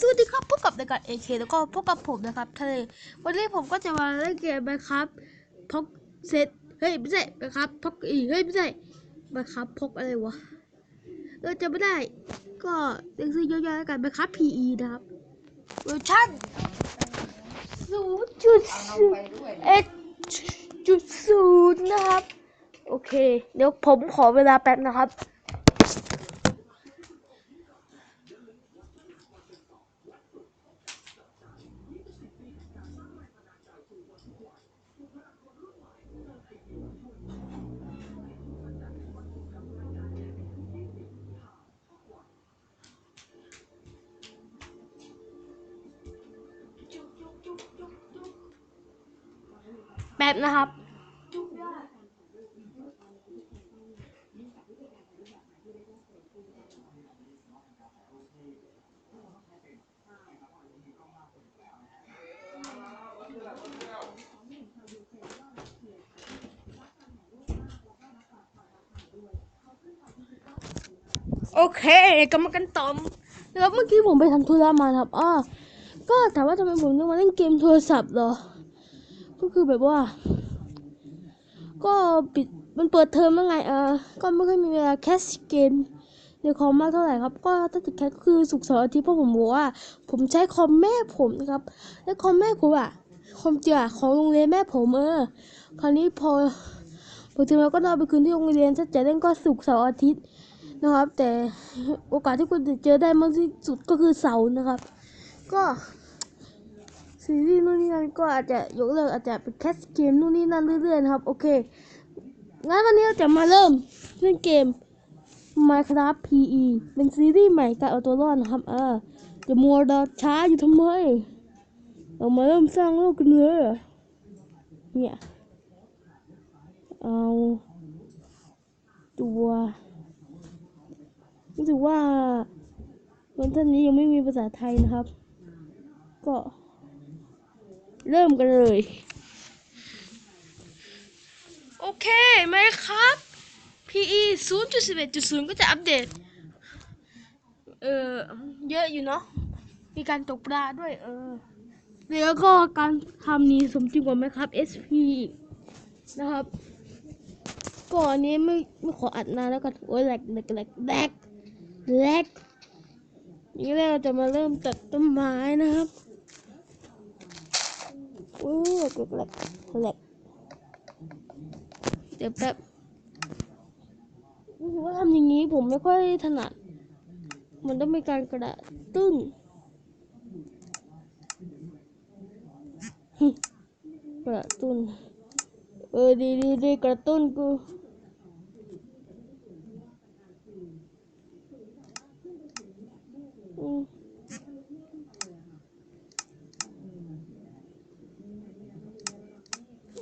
สวัสดีครับพบกับรายการ AK แล้วก็พบกับผมนะครับทะเลวันนี้ผมก็จะมาเล่นเกมนะครับพกเซตเฮ้ยไม่ใช่นะครับพกอีเฮ้ยไม่ใช่มาครับพกอะไรวะเออจะไม่ได้ ก็เรียกซื้อย่อยๆแล้วกันนะครับ PE นะครับเวอร์ชันศูนย์จุดเอ็ดจุดศูนย์นะครับ โอเค เดี๋ยวผมขอเวลาแป๊บนะครับ บนะครับ โอเคกลับมากันต่อแล้วเมื่อกี้ผมไปทำธุระมาครับอ้อก็ถามว่าทำไมผมต้องมาเล่นเกมโทรศัพท์เหรอ ก็คือแบบว่า ก็ปิดมันเปิดเทอมแล้วไงเออก็ไม่ค่อยมีเวลาแคสเกมในคอมมากเท่าไหร่ครับ ก็ถ้าจะแคสก็คือสุกเสาร์อาทิตย์เพราะผมบอกว่า ผมใช้คอมแม่ผมนะครับ และคอมแม่ผมอะคอมเจียของโรงเรียนแม่ผมเออ คราวนี้พอพอถึงแล้วก็ต้องเอาไปคืนที่โรงเรียนถ้าจะเล่นก็สุกเสาร์อาทิตย์นะครับ แต่โอกาสที่คุณจะเจอได้มากที่สุดก็คือเสาร์นะครับ ก็ ซีรีส์นู่นนี่นั่นก็อาจจะยกเลิกอาจจะเป็นแคสเกมนู่นนี่นั่นเรื่อยๆนะครับ โอเค งั้นวันนี้เราจะมาเริ่มเล่นเกม Minecraft PE เป็นซีรีส์ใหม่การเอาตัวรอดนะครับเออจะมัวรอช้าอยู่ทำไม เรามาเริ่มสร้างโลกกันเลยเนี่ย เอาตัวรู้สึกว่าวันท่านนี้ยังไม่มีภาษาไทยนะครับ ก็ เริ่มกันเลย โอเคไหมครับ PE 0.11.0 ก็จะอัปเดต เออเยอะอยู่เนาะ มีการตกปลาด้วย เออ แล้วก็การทำนี้สมจริงกว่าไหมครับ SP อีกนะครับ ก่อนนี้ไม่ไม่ขออัดนานแล้วกันโอ้ยแหลกแหลกแหลกแหลกแหลกนี่เราจะมาเริ่มตัดต้นไม้นะครับ เอ้ยแหลกเหลกเหลกเดี๋ยวแป๊บว่าทำอย่างนี้ผมไม่ค่อยถนัด มันต้องมีการกระตุ้นกระตุ้น เออดีดีดีกระตุ้นกู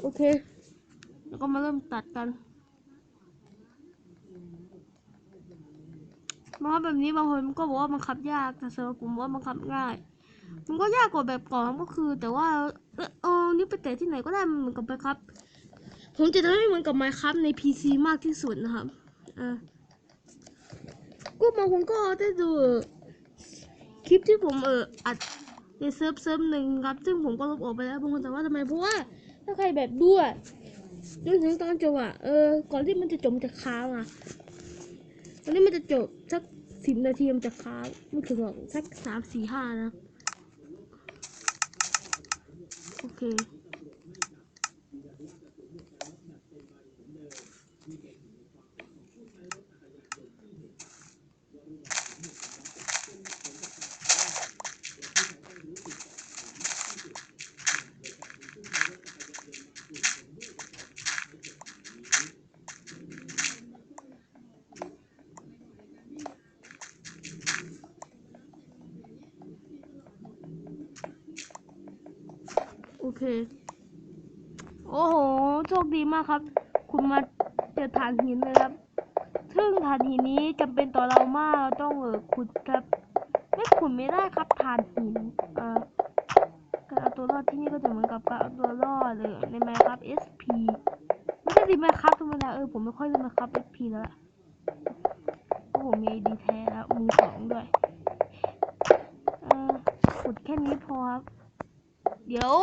อเค แล้วก็มาเริ่มตัดกันมาแบบนี้บางคนก็บอกว่าบังคับยากแต่สำหรับผมว่าบังคับง่าย มันก็ยากกว่าแบบก่อนก็คือ แต่ว่าเออนี่ไปเตะที่ไหนก็ได้มันเหมือนกับไปครับ ผมจะทำให้เหมือนกับไมครับใน PC มากที่สุดนะครับอ่าก็บางคนก็ได้ดูคลิปที่ผมเอออัดในเซิร์ฟเซิร์ฟหนึ่งครับ ซึ่งผมก็ลบออกไปแล้วบางคนแต่ว่าทำไมเพราะว่า ถ้าใครแบบด้วยจนถึงตอนจบอะเออ ก่อนที่มันจะจบมันจะค้างอะตอนนี้มันจะจบสักสิบนาทีมันจะค้างไม่ถึงหรอกสักสามสี่ห้านะ โอเค โอเคโอ้โห โชคดีมากครับ คุณมาเจอฐานหินเลยครับ ซึ่งฐานหินนี้จำเป็นต่อเรามาก เราต้องเออขุดครับ ไม่ขุดไม่ได้ครับฐานหิน เอ่อการเอาตัวรอดที่นี่ก็จะเหมือนกับการเอาตัวรอดเลยในไมครับ SP ไม่ใช่ดิไมครับธรรมดาเออผมไม่ค่อยเล่นไมครับ SP แล้วล่ะเพราะผมมีดีแท้แล้วมือสองด้วย เอ่อขุดแค่นี้พอครับ เดี๋ยว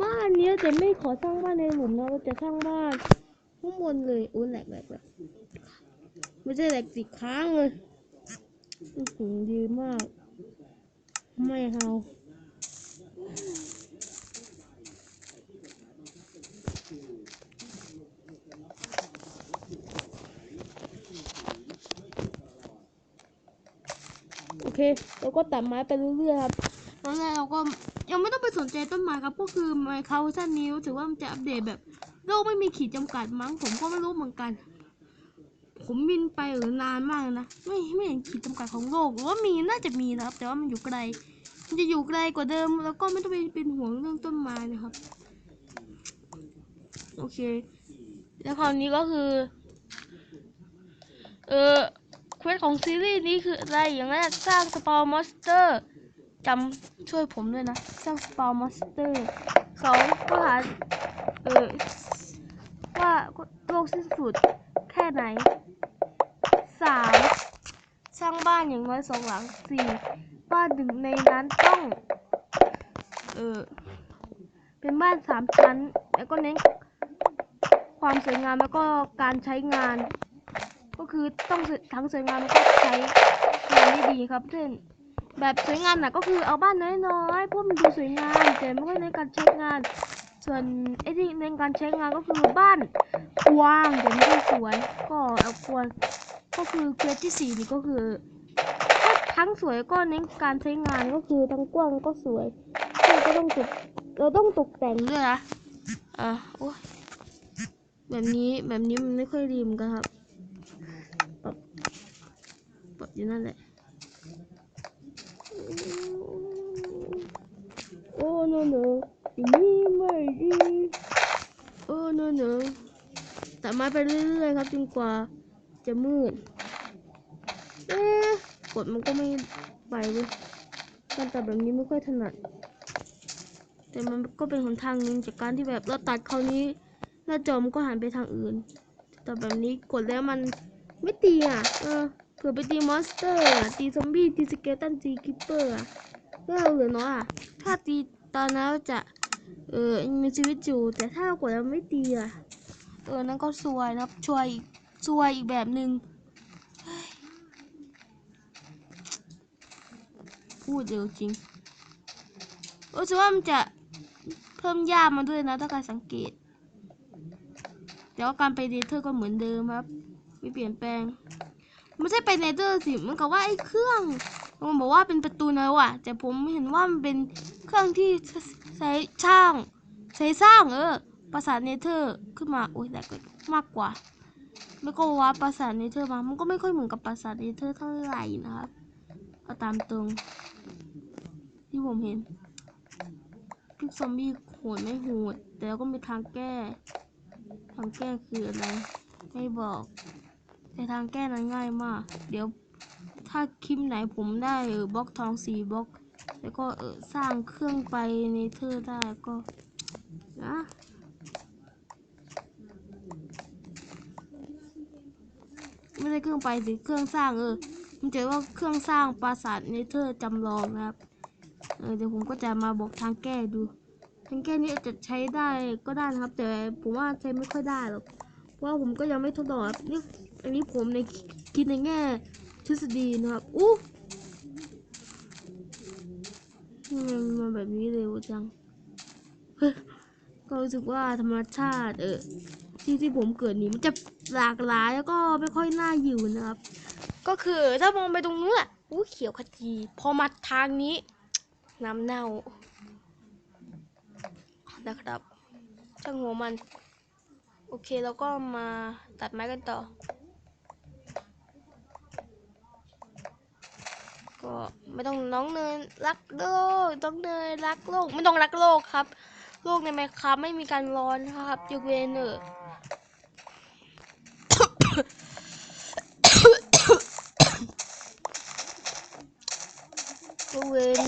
บ้านเนี้ยจะไม่ขอสร้างบ้านในหลุมนะเราจะสร้างบ้านข้างบนเลยอุ้ยแหลกแหลกแหลกไม่ใช่แหลกสิค้างเลยอื้อหือดีมาก ไม่เอาโอเค เราก็ตัดไม้ไปเรื่อยๆครับแล้วเราก็ ยังไม่ต้องไปสนใจต้นไม้ครับ ก็คือไมค์คาว์ชันนี้รู้สึกว่ามันจะอัปเดตแบบ โลกไม่มีขีดจำกัดมั้ง ผมก็ไม่รู้เหมือนกัน ผมบินไปหรือนานมากนะ ไม่ไม่เห็นขีดจำกัดของโลกหรือว่ามีน่าจะมีนะครับ แต่ว่ามันอยู่ไกล มันจะอยู่ไกลกว่าเดิม แล้วก็ไม่ต้องไปเป็นห่วงเรื่องต้นไม้นะครับ โอเค แล้วคราวนี้ก็คือ เออเควสของซีรีส์นี้คืออะไรอย่างแรกสร้างสปอร์มอนสเตอร์ จำช่วยผมด้วยนะสร้างสปอร์มอนสเตอร์สองก็หาเออว่าโลกสิ้นสุดแค่ไหนสามสร้างบ้านอย่างน้อยสองหลังสี่บ้านหนึ่งในนั้นต้อง เออเป็นบ้านสามชั้น แล้วก็เน้นความสวยงามแล้วก็การใช้งาน ก็คือต้องทั้งสวยงามแล้วก็ใช้งานได้ดีครับเช่น แบบสวยงามน่ะก็คือเอาบ้านน้อยๆเพราะมันดูสวยงามแต่ไม่ค่อยในการใช้งาน ส่วนไอ้ที่ในการใช้งานก็คือบ้านกว้างแต่ไม่ได้สวยก็เอาควรก็คือเกรดที่สี่นี่ก็คือทั้งสวยก็เน้นการใช้งานก็คือทั้งกว้างก็สวยเราก็ต้องตกเราต้องตกแต่งด้วยนะอะโอ้ยแบบนี้แบบนี้มันไม่ค่อยดีเหมือนกันครับปรับปรับอยู่นั่นแหละ โอ้โนโนอย่างนี้ไม่ดีโอ้โนโนแต่ไม้ไปเรื่อยๆครับจนกว่าจะมืด เอ๊ะกดมันก็ไม่ไปเว้ยการตัดแบบนี้ไม่ค่อยถนัด แต่มันก็เป็นหนทางหนึ่งจากการที่แบบเราตัดคราวนี้ หน้าจอมันก็หันไปทางอื่น แต่แบบนี้กดแล้วมันไม่ตีอะ เออ เผื่อไปตีมอนสเตอร์ตีซอมบี้ตีสเกตันตีคิปเปอร์อะก็เราเหลือน้อยอะถ้าตีตอนนั้นจะ เออมีชีวิตอยู่ แต่ถ้ากดแล้วไม่ตีอะเออนั่นก็ซวยนะช่วยซวยอีกแบบหนึ่งพูดเร็วจริงรู้สึกว่ามันจะเพิ่มยากมาด้วยนะถ้าการสังเกต แต่ว่าการไปเนเธอร์ก็เหมือนเดิมครับ ไม่เปลี่ยนแปลง ไม่ใช่ไปเนเธอร์สิมือนกับว่าไอ้เครื่องมันบอกว่าเป็นประตูนะว่ะ แต่ผมเห็นว่ามันเป็นเครื่องที่ใช้ช่าง ใช้สร้างเออปราสาเนเธอร์ขึ้นมาโอ้ยแต่ก็มากกว่า แล้วก็ว่าปราสาเนเธอร์มา มันก็ไม่ค่อยเหมือนกับปราสาเนเธอร์เท่าไหร่นะครับเอาตามตรง ที่ผมเห็นพิกซอมบี้โหดไม่โหดแต่ก็มีทางแก้ ทางแก้คืออะไร ไม่บอก แต่ทางแก้นั้นง่ายมาก เดี๋ยวถ้าคลิปไหนผมได้เออบล็อกทองสี่บล็อก แล้วก็เออสร้างเครื่องไปในเธอได้ก็นะไม่ใช่เครื่องไปสิเครื่องสร้างเออมันจะว่าเครื่องสร้างปราสาทเนเธอร์จำลองนะครับเออเดี๋ยวผมก็จะมาบอกทางแก้ดู ทางแก้นี้จะใช้ได้ก็ได้นะครับ แต่ผมว่าใช้ไม่ค่อยได้หรอกเพราะว่าผมก็ยังไม่ทดลองนี่ อันนี้ผมในคิดในแง่ทฤษฎีนะครับอู้มันมาแบบนี้เร็วจัง ก็รู้สึกว่าธรรมชาติ เออที่ที่ผมเกิดนี้มันจะหลากหลายแล้วก็ไม่ค่อยน่าอยู่นะครับ ก็คือถ้ามองไปตรงนู้นอะอู้เขียวขจีพอมาทางนี้ น้ำเน่านะครับช่างหัวมัน โอเคแล้วก็มาตัดไม้กันต่อ ก็ไม่ต้องน้องเนยรักโลกต้องเนยรักโลกไม่ต้องรักโลกครับ โลกในแมคครับไม่มีการร้อนครับยกเว้นเออยกเว้น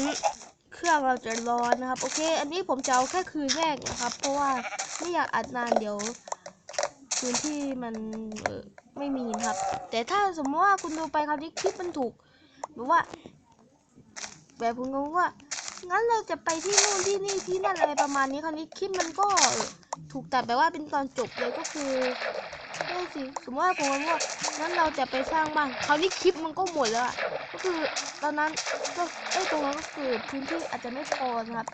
เครื่องเราจะร้อนนะครับ โอเค อันนี้ผมจะเอาแค่คืนแรกนะครับ เพราะว่าไม่อยากอัดนานเดี๋ยวพื้นที่มันไม่มีนะครับ แต่ถ้าสมมติว่าคุณดูไปคราวนี้คลิปมันถูก แบบว่า แบบคุณงงว่า งั้นเราจะไปที่นู่นที่นี่ที่นั่นอะไรประมาณนี้คราวนี้คลิปมันก็ถูกตัดแบบว่าเป็นตอนจบเลยก็คือได้สิสมมติว่าผมว่างั้นเราจะไปสร้างบ้านคราวนี้คลิปมันก็หมดแล้วอะก็คือตอนนั้นก็ไอ้ตรงนั้นก็คือพื้นที่อาจจะไม่พอนะครับ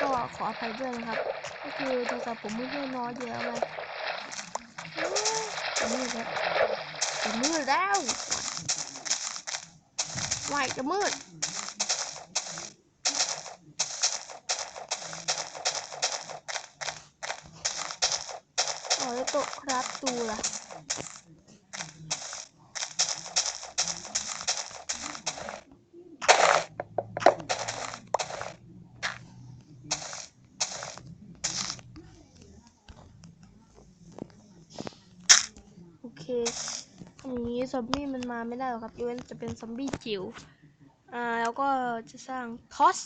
ก็ขออภัยด้วยนะครับ ก็คือโทรศัพท์ผมไม่ได้น้อยเดียวไงเอ้ยมืดแล้วมืดแล้ว ไหวจะมืดอ๋อแล้วโต๊ะครับตูละ โอเคทำอย่างนี้ซอมบี้มันมา ไม่ได้หรอกครับยกเว้นจะเป็นซอมบี้จิ๋วอ่าแล้วก็จะสร้างทอส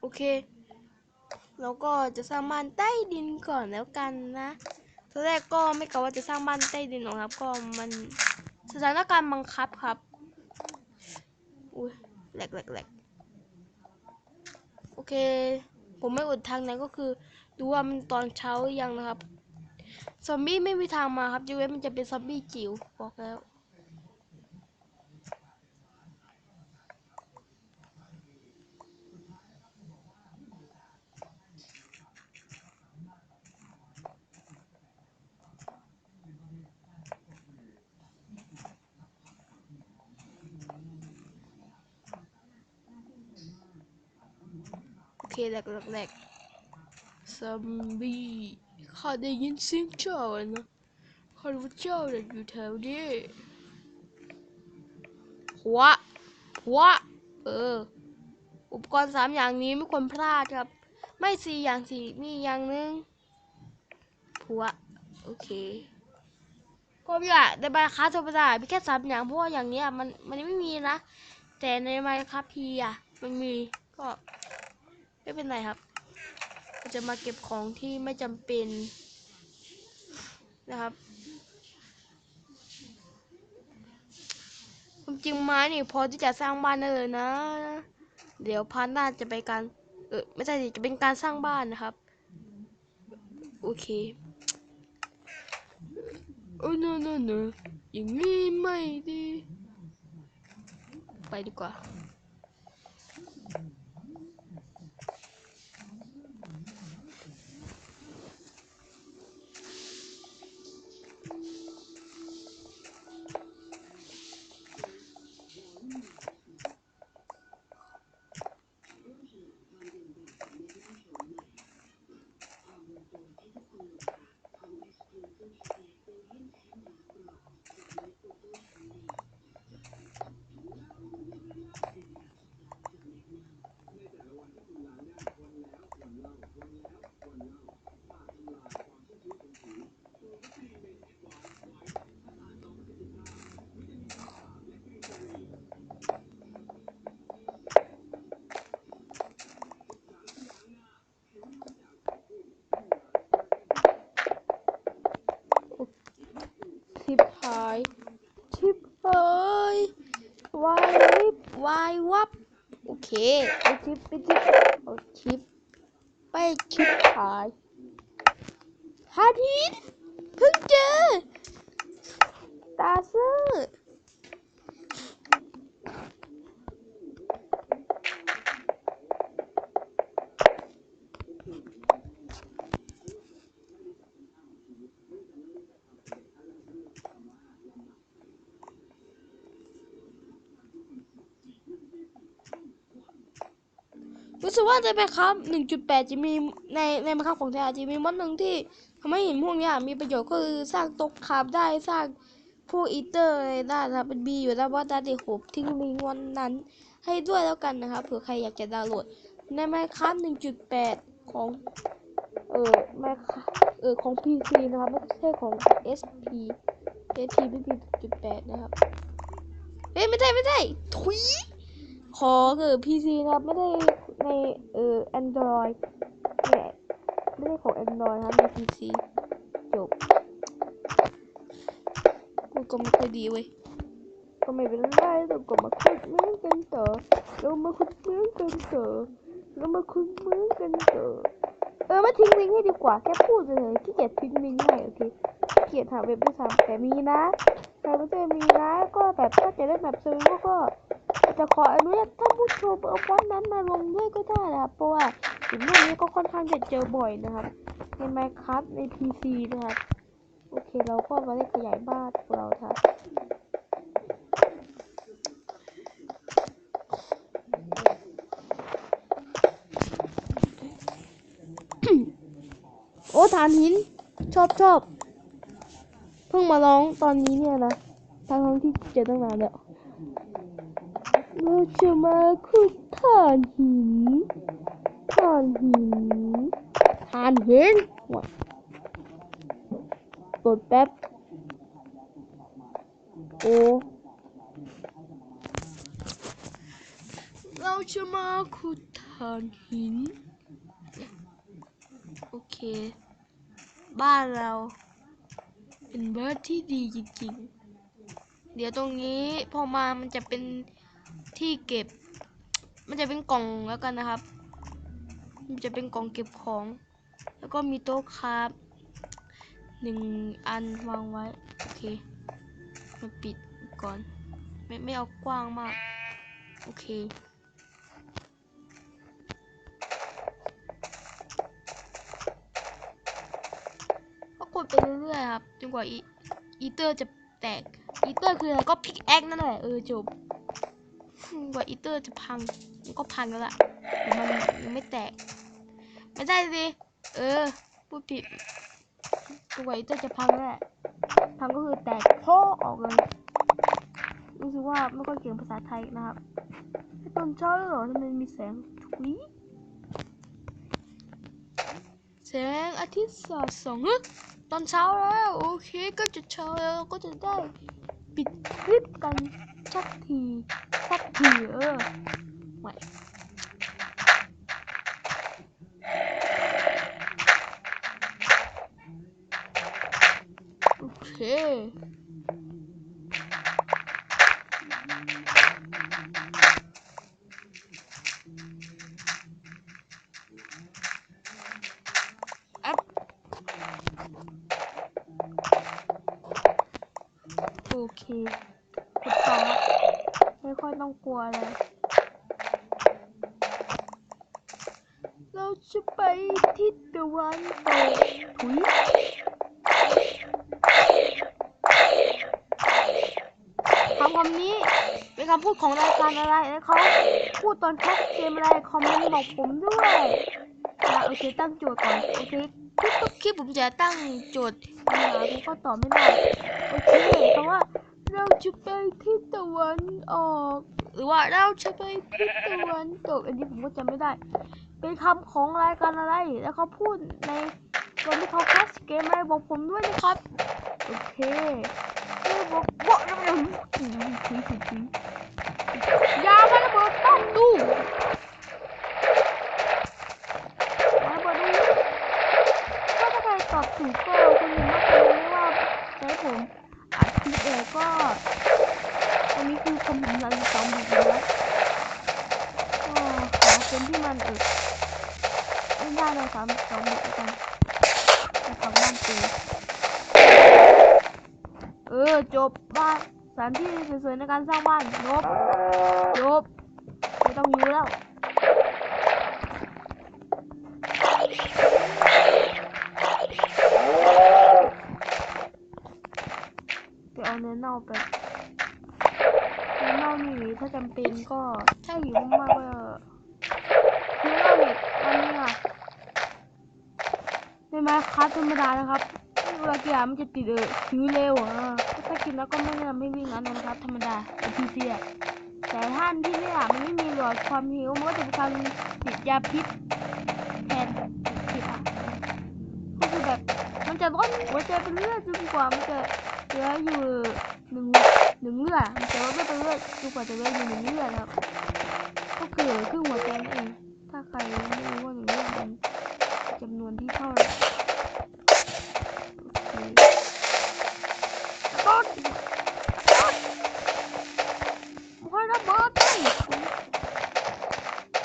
โอเค แล้วก็จะสร้างบ้านใต้ดินก่อนแล้วกันนะตอนแรกก็ไม่กะว่าจะสร้างบ้านใต้ดินหรอกครับ ก็มันสถานการณ์บังคับครับ อุ้ยแหลกแหลกแหลก เค ผมไม่อดทางไหนก็คือ ดูว่ามันตอนเช้ายังนะครับ ซอมบี้ไม่มีทางมาครับยกเว้นมันจะเป็นซอมบี้จิ๋วบอกแล้ว เคแหลกแหลกแหลกซอมบี้ข้าได้ยินเสียงเจ้าอะนะข้ารู้เจ้าน่ะอยู่แถวนี้หัวหัวเออ อุปกรณ์สามอย่างนี้ไม่ควรพลาดครับ ไม่สี่อย่างสี่มีอย่างหนึ่งผัว โอเคก็อยากในใบค้าธรรมดามีแค่สามอย่างเพราะว่าอย่างเนี้ยมันมันไม่มีนะ แต่ในไมค้าพีอะมันมีก็ ไม่เป็นไรครับจะมาเก็บของที่ไม่จำเป็นนะครับความจริงไม้นี่พอที่จะสร้างบ้านได้เลยนะ เดี๋ยวพาร์ทหน้าจะไปการเออไม่ใช่สิจะเป็นการสร้างบ้านนะครับ โอเคโอ้ no no no อย่างนี้ไม่ดี ไปดีกว่า ชิบหายชิบหายวายวิบวายวับ โอเคไปชิปไปชิปเอาชิปไปชิปหายฮาทินเพิ่งเจอ ตาซื่อรู้สึก ว่าจะไปครับ1.8 จะมีในในมาครับของแท้จะมีมดหนึ่งที่ทำให้หินพวกนี้มีประโยชน์ก็คือสร้างต๊ะคาฟได้สร้างพวกอีเตอร์อะไรได้นะครับเป็นบีอยู่แล้วว่าดาเด็กผมทิ้งลิงก์วันนั้น ให้ด้วยแล้วกันนะครับเผื่อใครอยากจะดาวน์โหลดใน Minecraft 1.8 ของเออ Minecraft เออของ PC นะครับไม่ใช่ของ SP SP ไม่มี1.8นะครับเอ้ยไม่ได้ไม่ได้ทุยขอเออ PC นะครับไม่ได้ ในเอ่อ Android เนี่ยไม่ได้ของ Android นะใน PC จบ กูก็ไม่ค่อยดีเว้ย ก็ไม่เป็นไรเราก็มาคุยเหมือนกันต่อเรามาคุยเหมือนกันต่อเรามาคุยเหมือนกันต่อเออมาทิ้งลิงก์ให้ดีกว่าแค่พูดเลยขี้เกียจทิ้งลิงก์ให้โอเคขี้เกียจหาเว็บด้วยซ้ำแต่มีนะแต่ไม่ใช่มีนะก็แบบถ้าจะเล่นแบบซื้อก็ จะขออนุญาตท่านผู้ชมเอาฟอนต์นั้นมาลงด้วยก็ได้นะครับเพราะว่าสิ่งพวกนี้ก็ค่อนข้างจะเจอบ่อยนะครับใน Minecraft ใน PC นะครับโอเคเราก็มาเล่นขยายบ้านของเราครับโอ้ฐานหิน ชอบชอบเพิ่งมาร้องตอนนี้เนี่ยนะทั้งทั้งที่เจอตั้งนานแล้ว เราจะมาขุดฐานหินฐานหินฐานหินว้ายกดแป๊บ โอ้เราจะมาขุดฐานหิน โอเค บ้านเรา เป็นบ้านที่ดีจริงๆ เดี๋ยวตรงนี้พอมามันจะเป็น ที่เก็บ มันจะเป็นกล่องแล้วกันนะครับ มันจะเป็นกล่องเก็บของ แล้วก็มีโต๊ะคราฟหนึ่งอันวางไว้โอเคมาปิดก่อน ไม่ไม่เอากว้างมาก โอเคก็กดไปเรื่อยๆครับจนกว่าอีอเตอร์จะแตกอีเตอร์คืออะไรก็พิกแอคนั่นแหละเออจบ กว่าอีเตอร์จะพังมันก็พังแล้วล่ะแต่มันยังไม่แตก ไม่ได้สิเออพูดผิดจนกว่าอีเตอร์จะพังแล้วแหละพังก็คือแตกโพ่อออกเลยรู้สึกว่าไม่ค่อยเก่งภาษาไทยนะครับตอนเช้าเหรอทำไมมีแสงทุยแสงอาทิตย์สอดส่องฮึตอนเช้าแล้ว โอเคก็จะเช้าแล้วก็จะได้ ปิดคลิปกันสักทีสักทีเออไว้โอเคอัพ โอเคกดต่อไม่ค่อยต้องกลัวเลยเราจะไปทิศตะวันตกถุยคำคำนี้เป็นคำพูดของรายการอะไรแล้วเขาพูดตอนแคสเกมอะไรคอมเมนต์บอกผมด้วยอะโอเคตั้งโจทย์ก่อนโอเคคลิปคลิปผมจะตั้งโจทย์ปัญหาผมก็ตอบไม่ได้ โอเคเพราะว่า เราจะไปทิศตะวันออก หรือว่าเราจะไปทิศตะวันตก อันนี้ผมก็จำไม่ได้ เป็นคำของรายการอะไร แล้วเขาพูดในตอนที่เขาแคสเกมอะไรบอกผมด้วยนะครับ โอเคไม่บอกบอกแล้วมันถึงถึงถึงถึงยามันระเบิดต้องดูระเบิดดูก็ถ้าใครตอบถูกก็คุณหนึ่งมาคอมเมนต์ว่าให้ผมอัด คลิปเองก็อันนี้คือคำผมรันสองแบบนี้นะก็หาเป็นที่มันเออไม่ได้เลยสามสองบบแล้วกันจะทำบ้านตีเออจบบ้านสถานที่สวยๆในการสร้างบ้านจบจบไม่ต้องยื้อแล้ว ไป เอาเนื้อเน่าไปเนื้อเน่านี่ถ้าจำเป็นก็ถ้าหิวมากๆก็เนื้อเน่าเนี่ยอันนี้อะไม่ไหมคัสธรรมดานะครับเวลากินอาหารมันจะติดเออหิวเร็วอะถ้ากินแล้วก็ไม่แนะนำให้วิ่งนั้นนะครับ ธรรมดาไอพีซีอะแต่ท่านที่เนี่ยมันไม่มีหลอดความหิวมันก็จะเป็นการติดยาพิษแทนพิษอะก็คือแบบมันจะร้อนหัวใจเป็นเลือดจนกว่ามันจะ เหลืออยู่หนึ่งหนึ่งเลือดแต่ว่าไม่เป็นเลือดดูกว่าจะเหลืออยู่หนึ่งเลือดครับก็คือครึ่งหัวใจนั่นเองถ้าใครไม่รู้ว่าหนึ่งเลือดมันจำนวนวันที่เท่าไหร่โอเคต้นต้นไม่ระเบิดเลย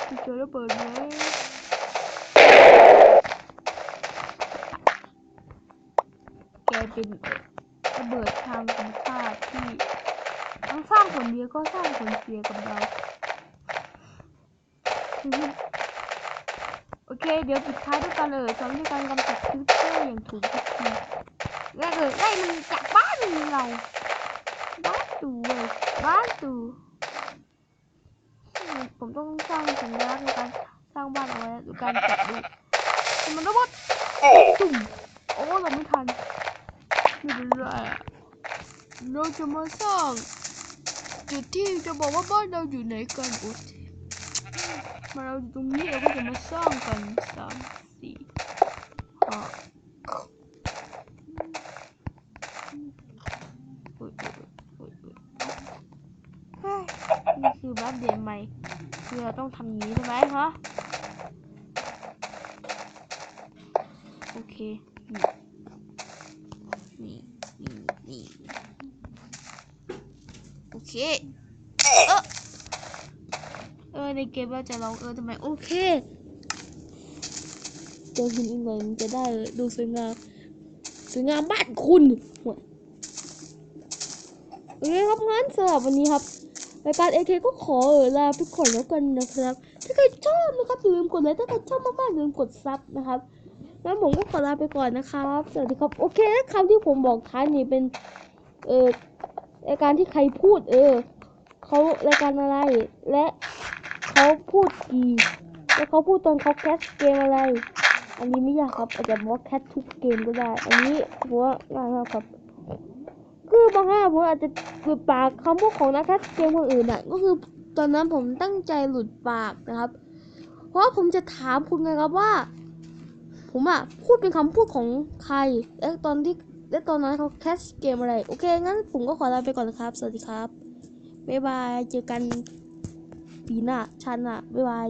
คุณเจอระเบิดไหมแกเป็นระเบิดทางธรรมชาติที่ ทั้งสร้างผลดีก็สร้างผลเสียกับเรา โอเค เดี๋ยวปิดท้ายด้วยกันเลยซ้อมด้วยการกำจัดคลิปเตอร์อย่างถูกวิธีแรกเลยไล่มันจากบ้านเรา บ้านตูเว้ยบ้านตูอืมผมต้องสร้างสัญลักษณ์ในการสร้างบ้านเอาไว้ด้วยการจับดูมันระเบิดตุ่มโอ้เราไม่ทันไม่เป็นไรอะเราจะมาสร้าง จุดที่จะบอกว่าบ้านเราอยู่ไหนกันโอ๊ยมาเราอยู่ตรงนี้เราก็จะมาสร้างกันสามสี่ห้าโอ้ยโอ้ยโอ้ยโอ้ยเฮ้ยนี่คือบ้านเดนใหม่คือเราต้องทำนี้ใช่ไหมฮะโอเค นี่นี่นี่นี่โอ เคเออเออในเกมเราจะลองเออทำไมโอเคเจอหินอีกหน่อยมันจะได้ดูสวยงามสวยงามบ้านคุณหัวโอเคครับงั้นสำหรับวันนี้ครับรายการเอเคก็ขอเออลาไปก่อนแล้วกันนะครับ ถ้าใครชอบนะครับอย่าลืมกดไลค์ถ้าใครชอบมากๆอย่าลืมกดซับนะครับงั้นผมก็ขอลาไปก่อนนะครับ สวัสดีครับ โอเคคำที่ผมบอกท้ายนี้เป็น เออ รายการที่ใครพูด เออเขารายการอะไร และเขาพูดกี่แล้วเขาพูดตอนเขาแคสเกมอะไร อันนี้ไม่ยากครับอาจจะบอกแคสทุกเกมก็ได้ อันนี้ผมว่าง่ายมากครับ คือบางครั้งผมอาจจะหลุดปากคำพูดของนักแคสเกมคนอื่นอะก็คือตอนนั้นผมตั้งใจหลุดปากนะครับ เพราะผมจะถามคุณไงครับว่า ผมอะพูดเป็นคำพูดของใครและตอนที่ และตอนนั้นเขาแคสเกมอะไร โอเค งั้นผมก็ขอลาไปก่อนนะครับ สวัสดีครับ บ๊ายบาย เจอกันปีหน้าชาติหน้าบ๊ายบาย